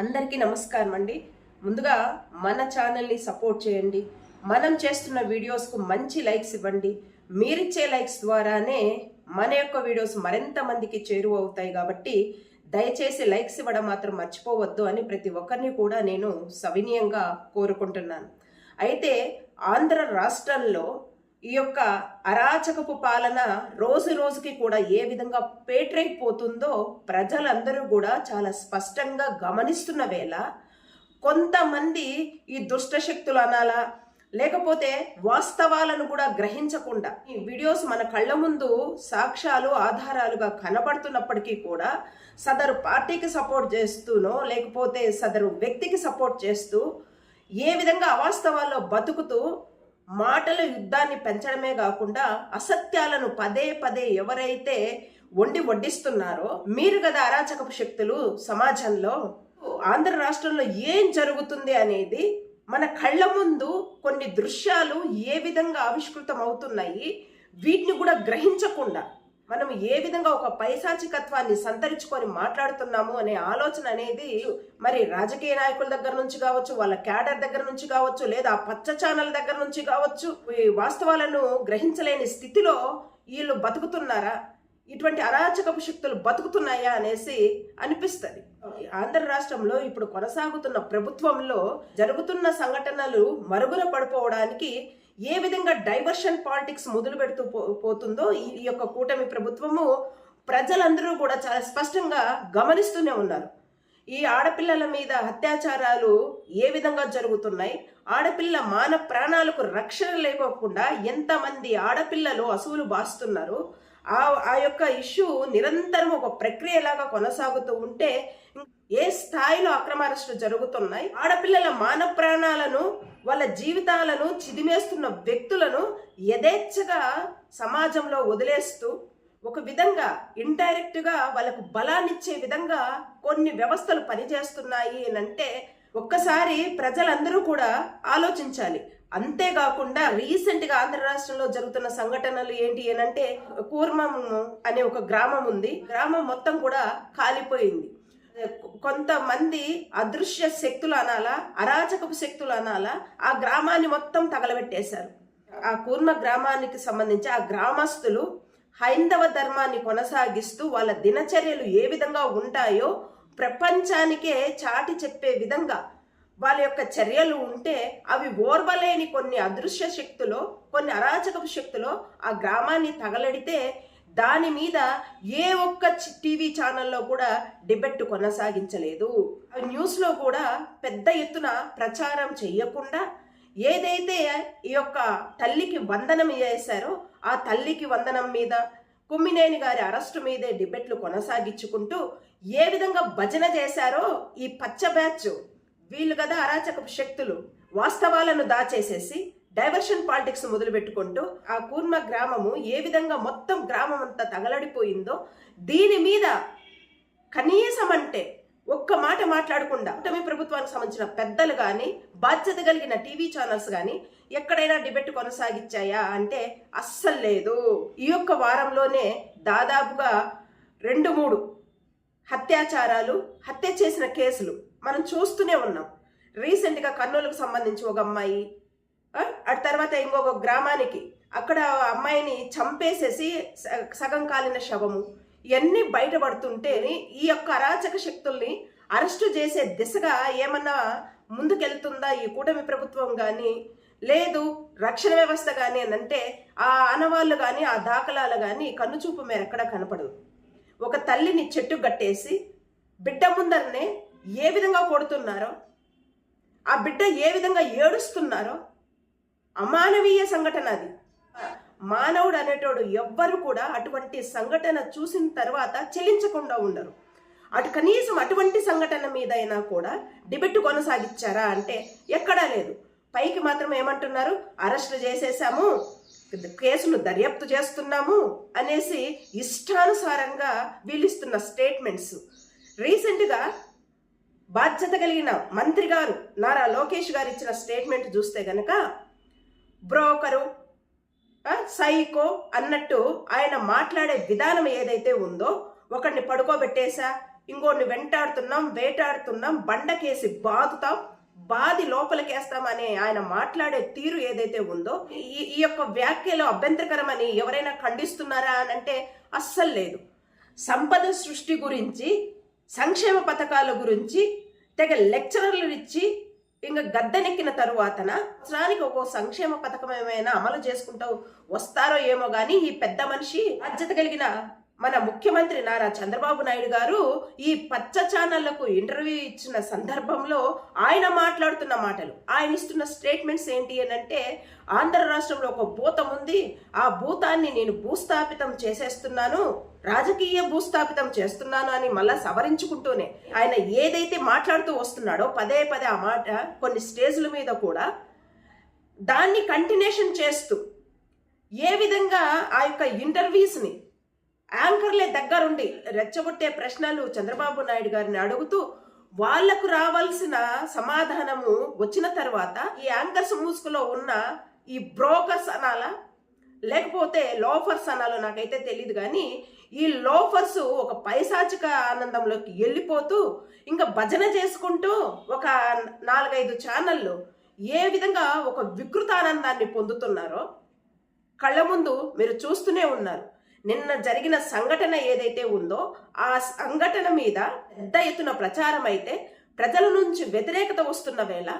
అందరికీ నమస్కారం అండి ముందుగా మన ఛానల్ని సపోర్ట్ చేయండి. మనం చేస్తున్న వీడియోస్కు మంచి లైక్స్ ఇవ్వండి. మీరిచ్చే లైక్స్ ద్వారానే మన యొక్క వీడియోస్ మరింత మందికి చేరువ అవుతాయి కాబట్టి దయచేసి లైక్స్ ఇవ్వడం మాత్రం మర్చిపోవద్దు అని ప్రతి ఒక్కరిని కూడా నేను సవినీయంగా కోరుకుంటున్నాను. అయితే ఆంధ్ర రాష్ట్రంలో ఈ యొక్క అరాచకపు పాలన రోజు రోజుకి కూడా ఏ విధంగా పేటరైపోతుందో ప్రజలందరూ కూడా చాలా స్పష్టంగా గమనిస్తున్న వేళ కొంతమంది ఈ దుష్ట శక్తులు అనాలా లేకపోతే వాస్తవాలను కూడా గ్రహించకుండా ఈ వీడియోస్ మన కళ్ళ ముందు సాక్ష్యాలు ఆధారాలుగా కనబడుతున్నప్పటికీ కూడా సదరు పార్టీకి సపోర్ట్ చేస్తూనో లేకపోతే సదరు వ్యక్తికి సపోర్ట్ చేస్తూ ఏ విధంగా అవాస్తవాల్లో బతుకుతూ మాటల యుద్ధాన్ని పెంచడమే కాకుండా అసత్యాలను పదే పదే ఎవరైతే వండి వడ్డిస్తున్నారో మీరు కదా అరాచకపు శక్తులు సమాజంలో ఆంధ్ర రాష్ట్రంలో ఏం జరుగుతుంది అనేది మన కళ్ళ ముందు కొన్ని దృశ్యాలు ఏ విధంగా ఆవిష్కృతం అవుతున్నాయి వీటిని కూడా గ్రహించకుండా మనం ఏ విధంగా ఒక పైశాచికత్వాన్ని సంతరించుకొని మాట్లాడుతున్నాము అనే ఆలోచన అనేది మరి రాజకీయ నాయకుల దగ్గర నుంచి కావచ్చు వాళ్ళ క్యాడర్ దగ్గర నుంచి కావచ్చు లేదా పచ్చ ఛానల్ దగ్గర నుంచి కావచ్చు ఈ వాస్తవాలను గ్రహించలేని స్థితిలో వీళ్ళు బతుకుతున్నారా? ఇటువంటి అరాచకపు శక్తులు బతుకుతున్నాయా అనేసి అనిపిస్తుంది. ఆంధ్ర రాష్ట్రంలో ఇప్పుడు కొనసాగుతున్న ప్రభుత్వంలో జరుగుతున్న సంఘటనలు మరుగున పడిపోవడానికి ఏ విధంగా డైవర్షన్ పాలిటిక్స్ మొదలు పెడుతూ పో- పోతుందో ఈ ఈ యొక్క కూటమి ప్రభుత్వము ప్రజలందరూ కూడా చాలా స్పష్టంగా గమనిస్తూనే ఉన్నారు. ఈ ఆడపిల్లల మీద అత్యాచారాలు ఏ విధంగా జరుగుతున్నాయి? ఆడపిల్ల మాన ప్రాణాలకు రక్షణ లేకోకుండా ఎంతమంది ఆడపిల్లలు అసువులు బాస్తున్నారు? ఆ ఆ యొక్క ఇష్యూ నిరంతరం ఒక ప్రక్రియలాగా కొనసాగుతూ ఉంటే ఏ స్థాయిలో అక్రమ అరెస్టులు జరుగుతున్నాయి? ఆడపిల్లల మాన ప్రాణాలను వాళ్ళ జీవితాలను చిదిమేస్తున్న వ్యక్తులను యథేచ్ఛగా సమాజంలో వదిలేస్తూ ఒక విధంగా ఇండైరెక్ట్గా వాళ్ళకు బలాన్నిచ్చే విధంగా కొన్ని వ్యవస్థలు పనిచేస్తున్నాయి అని అంటే ఒక్కసారి ప్రజలందరూ కూడా ఆలోచించాలి. అంతేకాకుండా రీసెంట్గా ఆంధ్ర రాష్ట్రంలో జరుగుతున్న సంఘటనలు ఏంటి అనంటే కూర్మము కూర్మం అనే ఒక గ్రామం ఉంది. గ్రామం మొత్తం కూడా కాలిపోయింది. కొంతమంది అదృశ్య శక్తులు అనాలా అరాచకపు శక్తులు అనాలా ఆ గ్రామాన్ని మొత్తం తగలబెట్టేశారు. ఆ కూర్మ గ్రామానికి సంబంధించి ఆ గ్రామస్తులు హైందవ ధర్మాన్ని కొనసాగిస్తూ వాళ్ళ దినచర్యలు ఏ విధంగా ఉంటాయో ప్రపంచానికే చాటి చెప్పే విధంగా వాళ్ళ యొక్క చర్యలు ఉంటే అవి ఓర్వలేని కొన్ని అదృశ్య శక్తులు కొన్ని అరాచకపు శక్తులు ఆ గ్రామాన్ని తగలడితే దాని మీద ఏ ఒక్క చి- టీవీ ఛానల్లో కూడా డిబెట్ కొనసాగించలేదు. న్యూస్లో కూడా పెద్ద ఎత్తున ప్రచారం చేయకుండా ఏదైతే ఈ యొక్క తల్లికి వందనం చేశారో ఆ తల్లికి వందనం మీద కుమ్మినేని గారి అరెస్టు మీదే డిబెట్లు కొనసాగించుకుంటూ ఏ విధంగా భజన చేశారో ఈ పచ్చ బ్యాచ్ వీళ్ళు కదా అరాచక శక్తులు వాస్తవాలను దాచేసేసి డైవర్షన్ పాలిటిక్స్ మొదలుపెట్టుకుంటూ ఆ కూర్మ గ్రామము ఏ విధంగా మొత్తం గ్రామం అంతా తగలడిపోయిందో దీని మీద కనీసం అంటే ఒక్క మాట మాట్లాడకుండా కూటమి ప్రభుత్వానికి సంబంధించిన పెద్దలు కానీ బాధ్యత కలిగిన టీవీ ఛానల్స్ కానీ ఎక్కడైనా డిబెట్ కొనసాగించాయా అంటే అస్సలు లేదు. ఈ యొక్క వారంలోనే దాదాపుగా రెండు మూడు హత్యాచారాలు హత్య చేసిన కేసులు మనం చూస్తూనే ఉన్నాం. రీసెంట్గా కర్నూలుకు సంబంధించి ఒక అమ్మాయి అటు తర్వాత ఇంకొక గ్రామానికి. అక్కడ అమ్మాయిని చంపేసేసి సగం కాలిన శవము. ఇవన్నీ బయటపడుతుంటే ఈ యొక్క అరాచక శక్తుల్ని అరెస్టు చేసే దిశగా ఏమన్నా ముందుకెళ్తుందా ఈ కూటమి ప్రభుత్వం కానీ లేదు రక్షణ వ్యవస్థ కానీ అని అంటే ఆ ఆనవాళ్ళు కానీ ఆ దాఖలాలు కానీ కన్నుచూపు మేర ఎక్కడ కనపడదు. ఒక తల్లిని చెట్టు కట్టేసి బిడ్డ ముందరనే ఏ విధంగా కొడుతున్నారో ఆ బిడ్డ ఏ విధంగా ఏడుస్తున్నారో అమానవీయ సంఘటన అది. మానవుడు అనేటోడు ఎవ్వరు కూడా అటువంటి సంఘటన చూసిన తర్వాత చెల్లించకుండా ఉండరు. అటు కనీసం అటువంటి సంఘటన మీద అయినా కూడా డిబెట్ కొనసాగించారా అంటే ఎక్కడా లేదు. పైకి మాత్రం ఏమంటున్నారు? అరెస్ట్ చేసేసాము. కేసును దర్యాప్తు చేస్తున్నాము అనేసి ఇష్టానుసారంగా వీళ్ళిస్తున్న స్టేట్మెంట్స్. రీసెంట్గా బాధ్యత కలిగిన మంత్రి గారు నారా లోకేష్ గారు ఇచ్చిన స్టేట్మెంట్ చూస్తే గనక బ్రోకరు సైకో అన్నట్టు ఆయన మాట్లాడే విధానం ఏదైతే ఉందో ఒకరిని పడుకోబెట్టేసా ఇంకోడిని వెంటాడుతున్నాం వేటాడుతున్నాం బండకేసి బాదుతాం బాది లోపలికేస్తామని ఆయన మాట్లాడే తీరు ఏదైతే ఉందో ఈ ఈ యొక్క వ్యాఖ్యలో అభ్యంతరకరమని ఎవరైనా ఖండిస్తున్నారా అని అంటే అస్సలు లేదు. సంపద సృష్టి గురించి సంక్షేమ పథకాల గురించి తెగ లెక్చరర్లు ఇచ్చి ఇంకా గద్దెనెక్కిన తరువాతన సంవత్సరానికి ఒక సంక్షేమ పథకం ఏమైనా అమలు చేసుకుంటూ వస్తారో ఏమో కానీ ఈ పెద్ద మనిషి బాధ్యత కలిగిన మన ముఖ్యమంత్రి నారా చంద్రబాబు నాయుడు గారు ఈ పచ్చ ఛానళ్ళకు ఇంటర్వ్యూ ఇచ్చిన సందర్భంలో ఆయన మాట్లాడుతున్న మాటలు ఆయన ఇస్తున్న స్టేట్మెంట్స్ ఏంటి అని అంటే ఆంధ్ర రాష్ట్రంలో ఒక భూతం ఉంది ఆ భూతాన్ని నేను భూస్థాపితం చేసేస్తున్నాను రాజకీయ భూస్థాపితం చేస్తున్నాను అని మళ్ళా సవరించుకుంటూనే ఆయన ఏదైతే మాట్లాడుతూ వస్తున్నాడో పదే పదే ఆ మాట కొన్ని స్టేజ్ల మీద కూడా దాన్ని కంటిన్యూషన్ చేస్తూ ఏ విధంగా ఆ యొక్క ఇంటర్వ్యూస్ని యాంకర్లే దగ్గరుండి రెచ్చగొట్టే ప్రశ్నలు చంద్రబాబు నాయుడు గారిని అడుగుతూ వాళ్ళకు రావాల్సిన సమాధానము వచ్చిన తర్వాత ఈ యాంకర్స్ మూసుకులో ఉన్న ఈ బ్రోకర్స్ అనాలా లేకపోతే లోఫర్స్ అనాలో నాకైతే తెలియదు కానీ ఈ లోఫర్స్ ఒక పైశాచిక ఆనందంలోకి వెళ్ళిపోతూ ఇంకా భజన చేసుకుంటూ ఒక నాలుగైదు ఛానళ్ళు ఏ విధంగా ఒక వికృత ఆనందాన్ని పొందుతున్నారో కళ్ళ ముందు మీరు చూస్తూనే ఉన్నారు. నిన్న జరిగిన సంఘటన ఏదైతే ఉందో ఆ సంఘటన మీద పెద్ద ఎత్తున ప్రచారం అయితే ప్రజల నుంచి వ్యతిరేకత వస్తున్న వేళ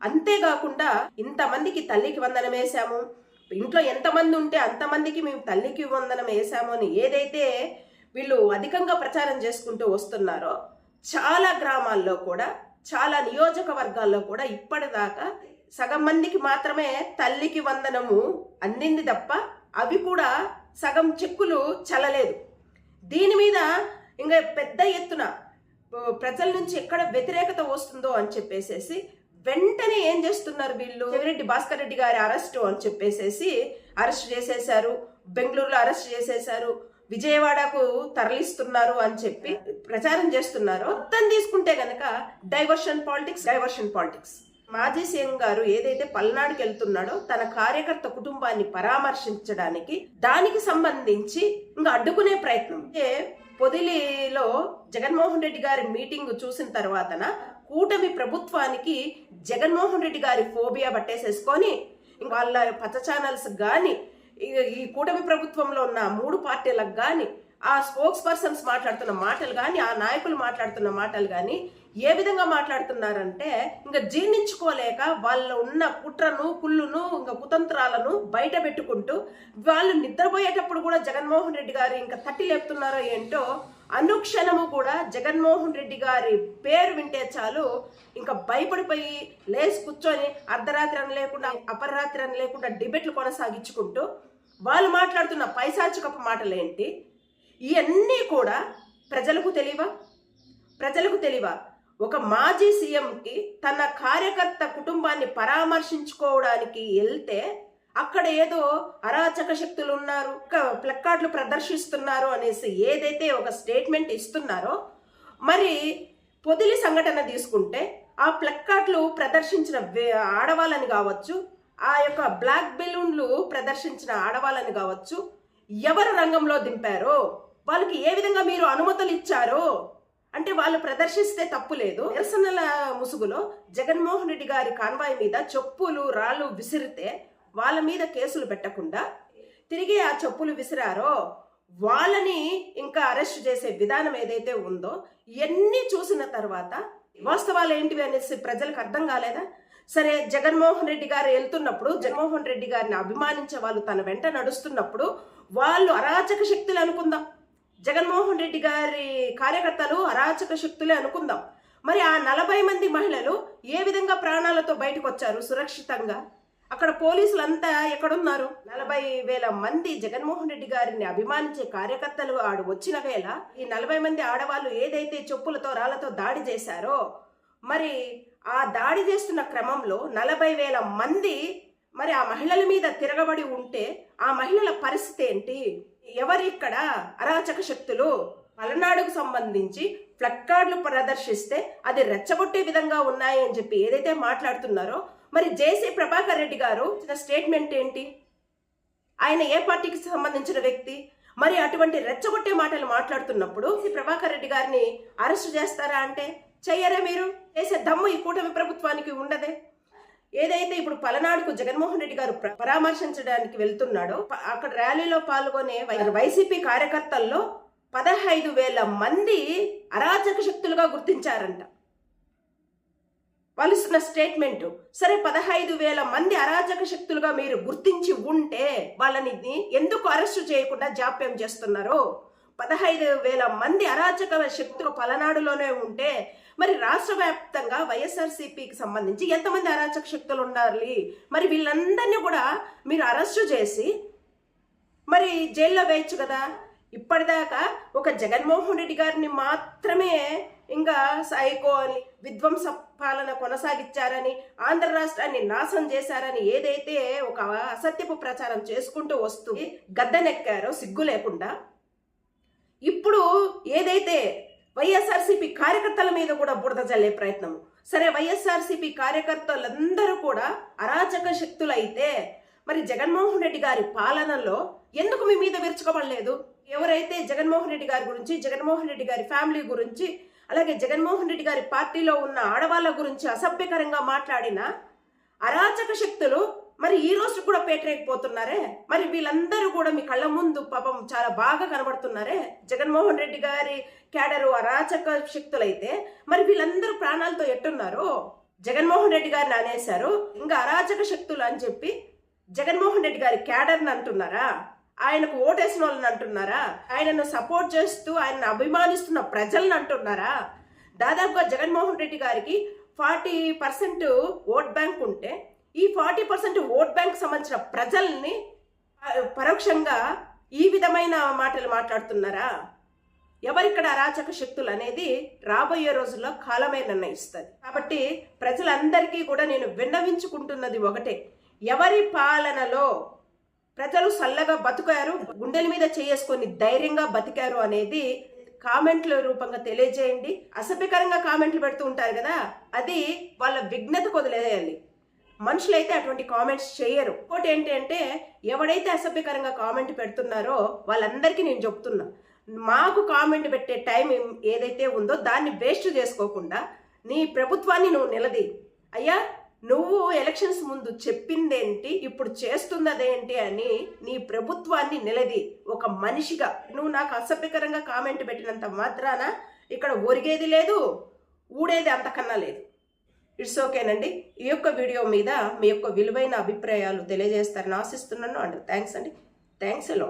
అంతేకాకుండా ఇంతమందికి తల్లికి వందనం వేశాము. ఇంట్లో ఎంతమంది ఉంటే అంతమందికి మేము తల్లికి వందనం వేసాము అని ఏదైతే వీళ్ళు అధికంగా ప్రచారం చేసుకుంటూ వస్తున్నారో చాలా గ్రామాల్లో కూడా చాలా నియోజకవర్గాల్లో కూడా ఇప్పటిదాకా సగం మందికి మాత్రమే తల్లికి వందనము అందింది తప్ప అవి కూడా సగం చెక్కులు చల్లలేదు. దీని మీద ఇంకా పెద్ద ఎత్తున ప్రజల నుంచి ఎక్కడ వ్యతిరేకత వస్తుందో అని చెప్పేసేసి వెంటనే ఏం చేస్తున్నారు వీళ్ళు? చెవిరెడ్డి భాస్కర్ రెడ్డి గారి అరెస్టు అని చెప్పేసేసి అరెస్ట్ చేసేశారు. బెంగళూరులో అరెస్ట్ చేసేశారు. విజయవాడకు తరలిస్తున్నారు అని చెప్పి ప్రచారం చేస్తున్నారు. మొత్తం తీసుకుంటే కనుక డైవర్షన్ పాలిటిక్స్ డైవర్షన్ పాలిటిక్స్. మాజీ సీఎం గారు ఏదైతే పల్నాడుకి వెళ్తున్నాడో తన కార్యకర్త కుటుంబాన్ని పరామర్శించడానికి దానికి సంబంధించి ఇంకా అడ్డుకునే ప్రయత్నం. పొదిలిలో జగన్మోహన్ రెడ్డి గారి మీటింగ్ చూసిన తర్వాతన కూటమి ప్రభుత్వానికి జగన్మోహన్ రెడ్డి గారి ఫోబియా పట్టేసేసుకొని వాళ్ళ పచ్చ ఛానల్స్ కానీ ఈ కూటమి ప్రభుత్వంలో ఉన్న మూడు పార్టీలకు కానీ ఆ స్పోక్స్ పర్సన్స్ మాట్లాడుతున్న మాటలు కానీ ఆ నాయకులు మాట్లాడుతున్న మాటలు కానీ ఏ విధంగా మాట్లాడుతున్నారంటే ఇంకా జీర్ణించుకోలేక వాళ్ళు ఉన్న కుట్రను కుళ్ళును ఇంకా కుతంత్రాలను బయట పెట్టుకుంటూ వాళ్ళు నిద్రపోయేటప్పుడు కూడా జగన్మోహన్ రెడ్డి గారు ఇంకా తట్టి లేపుతున్నారో ఏంటో అనుక్షణము కూడా జగన్మోహన్ రెడ్డి గారి పేరు వింటే చాలు ఇంకా భయపడిపోయి లేచి కూర్చొని అర్ధరాత్రి అని లేకుండా అపరాత్రి అని లేకుండా డిబేట్లు కొనసాగించుకుంటూ వాళ్ళు మాట్లాడుతున్న పైశాచికపు మాటలేంటి? ఇవన్నీ కూడా ప్రజలకు తెలియవా? ప్రజలకు తెలియవా? ఒక మాజీ సీఎంకి తన కార్యకర్త కుటుంబాన్ని పరామర్శించుకోవడానికి వెళ్తే అక్కడ ఏదో అరాచక శక్తులు ఉన్నారు ప్లక్కార్డులు ప్రదర్శిస్తున్నారు అనేసి ఏదైతే ఒక స్టేట్మెంట్ ఇస్తున్నారో మరి పొదిలి సంఘటన తీసుకుంటే ఆ ప్లక్కార్డులు ప్రదర్శించిన ఆడవాళ్ళని కావచ్చు ఆ యొక్క బ్లాక్ బెలూన్లు ప్రదర్శించిన ఆడవాళ్ళని కావచ్చు ఎవరు రంగంలో దింపారో వాళ్ళకి ఏ విధంగా మీరు అనుమతులు ఇచ్చారో అంటే వాళ్ళు ప్రదర్శిస్తే తప్పు లేదు. నిరసనల ముసుగులో జగన్మోహన్ రెడ్డి గారి కాన్వాయ్ మీద చెప్పులు రాళ్ళు విసిరితే వాళ్ళ మీద కేసులు పెట్టకుండా తిరిగి ఆ చెప్పులు విసిరారో వాళ్ళని ఇంకా అరెస్ట్ చేసే విధానం ఏదైతే ఉందో ఇవన్నీ చూసిన తర్వాత వాస్తవాలు ఏంటివి అనేసి ప్రజలకు అర్థం కాలేదా? సరే జగన్మోహన్ రెడ్డి గారు వెళ్తున్నప్పుడు జగన్మోహన్ రెడ్డి గారిని అభిమానించే వాళ్ళు తన వెంట నడుస్తున్నప్పుడు వాళ్ళు అరాచక శక్తులు అనుకుందాం. జగన్మోహన్ రెడ్డి గారి కార్యకర్తలు అరాచక శక్తులే అనుకుందాం. మరి ఆ నలభై మంది మహిళలు ఏ విధంగా ప్రాణాలతో బయటకు వచ్చారు సురక్షితంగా? అక్కడ పోలీసులంతా ఎక్కడున్నారు? నలభై వేల మంది జగన్మోహన్ రెడ్డి గారిని అభిమానించే కార్యకర్తలు ఆడు వచ్చిన వేళ ఈ నలభై మంది ఆడవాళ్ళు ఏదైతే చెప్పులతో రాళ్ళతో దాడి చేశారో మరి ఆ దాడి చేస్తున్న క్రమంలో నలభై వేల మంది మరి ఆ మహిళల మీద తిరగబడి ఉంటే ఆ మహిళల పరిస్థితి ఏంటి? ఎవరిక్కడ అరాచక శక్తులు పలనాడుకు సంబంధించి ప్లక్కార్డులు ప్రదర్శిస్తే అది రెచ్చగొట్టే విధంగా ఉన్నాయి అని చెప్పి ఏదైతే మాట్లాడుతున్నారో మరి జేసీ ప్రభాకర్ రెడ్డి గారు స్టేట్మెంట్ ఏంటి? ఆయన ఏ పార్టీకి సంబంధించిన వ్యక్తి? మరి అటువంటి రెచ్చగొట్టే మాటలు మాట్లాడుతున్నప్పుడు ఈ ప్రభాకర్ రెడ్డి గారిని అరెస్ట్ చేస్తారా అంటే? చెయ్యరే మీరు? చేసే దమ్ము ఈ కూటమి ప్రభుత్వానికి ఉండదే. ఏదైతే ఇప్పుడు పలనాడుకు జగన్మోహన్ రెడ్డి గారు ప్ర- పరామర్శించడానికి వెళ్తున్నాడో అక్కడ ర్యాలీలో పాల్గొనే వై- వైసీపీ కార్యకర్తల్లో పదహైదు వేల మంది అరాచక శక్తులుగా గుర్తించారంట. వలుస్తున్న స్టేట్మెంట్ సరే పదహైదు వేల మంది అరాచక శక్తులుగా మీరు గుర్తించి ఉంటే వాళ్ళని ఎందుకు అరెస్టు చేయకుండా జాప్యం చేస్తున్నారు పదహైదు వేల మంది అరాచక శక్తులు పలనాడులోనే ఉంటే మరి రాష్ట్ర వ్యాప్తంగా వైఎస్ఆర్సీపీకి సంబంధించి ఎంతమంది అరాచక శక్తులు ఉండాలి? మరి వీళ్ళందరినీ కూడా మీరు అరెస్టు చేసి మరి జైల్లో వేయచ్చు కదా? ఇప్పటిదాకా ఒక జగన్మోహన్ రెడ్డి గారిని మాత్రమే ఇంకా సైకో అని విధ్వంస పాలన కొనసాగించారని ఆంధ్ర రాష్ట్రాన్ని నాశనం చేశారని ఏదైతే ఒక అసత్యపు ప్రచారం చేసుకుంటూ వస్తూ గద్దెనెక్కారో సిగ్గు లేకుండా ఇప్పుడు ఏదైతే వైఎస్ఆర్సీపీ కార్యకర్తల మీద కూడా బురద చల్లే ప్రయత్నం సరే వైఎస్ఆర్సీపీ కార్యకర్తలందరూ కూడా అరాచక శక్తులైతే మరి జగన్మోహన్ రెడ్డి గారి పాలనలో ఎందుకు మీ మీద విరుచుకోబడలేదు ఎవరైతే జగన్మోహన్ రెడ్డి గారి గురించి జగన్మోహన్ రెడ్డి గారి ఫ్యామిలీ గురించి అలాగే జగన్మోహన్ రెడ్డి గారి పార్టీలో ఉన్న ఆడవాళ్ళ గురించి అసభ్యకరంగా మాట్లాడిన అరాచక శక్తులు మరి ఈ రోజు కూడా పేటరేకపోతున్నారే మరి వీళ్ళందరూ కూడా మీ కళ్ళ ముందు పాపం చాలా బాగా కనబడుతున్నారే? జగన్మోహన్ రెడ్డి గారి క్యాడరు అరాచక శక్తులైతే మరి వీళ్ళందరూ ప్రాణాలతో ఎట్టున్నారు? జగన్మోహన్ రెడ్డి గారిని అనేశారు. ఇంకా అరాచక శక్తులు అని చెప్పి జగన్మోహన్ రెడ్డి గారి క్యాడర్ని అంటున్నారా? ఆయనకు ఓటేసిన వాళ్ళని అంటున్నారా? ఆయనను సపోర్ట్ చేస్తూ ఆయనను అభిమానిస్తున్న ప్రజలను అంటున్నారా? దాదాపుగా జగన్మోహన్ రెడ్డి గారికి ఫార్టీ పర్సెంట్ ఓట్ బ్యాంక్ ఉంటే ఈ ఫార్టీ పర్సెంట్ ఓట్ బ్యాంక్ సంబంధించిన ప్రజల్ని పరోక్షంగా ఈ విధమైన మాటలు మాట్లాడుతున్నారా? ఎవరిక్కడ అరాచక శక్తులు అనేది రాబోయే రోజుల్లో కాలమే నిర్ణయిస్తుంది. కాబట్టి ప్రజలందరికీ కూడా నేను విన్నవించుకుంటున్నది ఒకటే. ఎవరి పాలనలో ప్రజలు సల్లగా బతుకారు గుండెల మీద చేసుకొని ధైర్యంగా బతికారు అనేది కామెంట్ల రూపంగా తెలియజేయండి. అసభ్యకరంగా కామెంట్లు పెడుతూ ఉంటారు కదా అది వాళ్ళ విఘ్నత వదిలేయాలి. మనుషులైతే అటువంటి కామెంట్స్ చేయరు. ఇంకోటి ఏంటంటే ఎవడైతే అసభ్యకరంగా కామెంట్ పెడుతున్నారో వాళ్ళందరికీ నేను చెప్తున్నా. మాకు కామెంట్ పెట్టే టైం ఏదైతే ఉందో దాన్ని వేస్ట్ చేసుకోకుండా నీ ప్రభుత్వాన్ని నువ్వు నిలది అయ్యా నువ్వు ఎలక్షన్స్ ముందు చెప్పిందేంటి ఇప్పుడు చేస్తున్నదేంటి అని నీ ప్రభుత్వాన్ని నిలది ఒక మనిషిగా. నువ్వు నాకు అసభ్యకరంగా కామెంట్ పెట్టినంత మాత్రాన ఇక్కడ ఒరిగేది లేదు ఊడేది అంతకన్నా లేదు. ఇట్స్ ఓకేనండి. ఈ యొక్క వీడియో మీద మీ యొక్క విలువైన అభిప్రాయాలు తెలియజేస్తారని ఆశిస్తున్నాను అండ్. థ్యాంక్స్ అండి. థ్యాంక్స్ ఎలో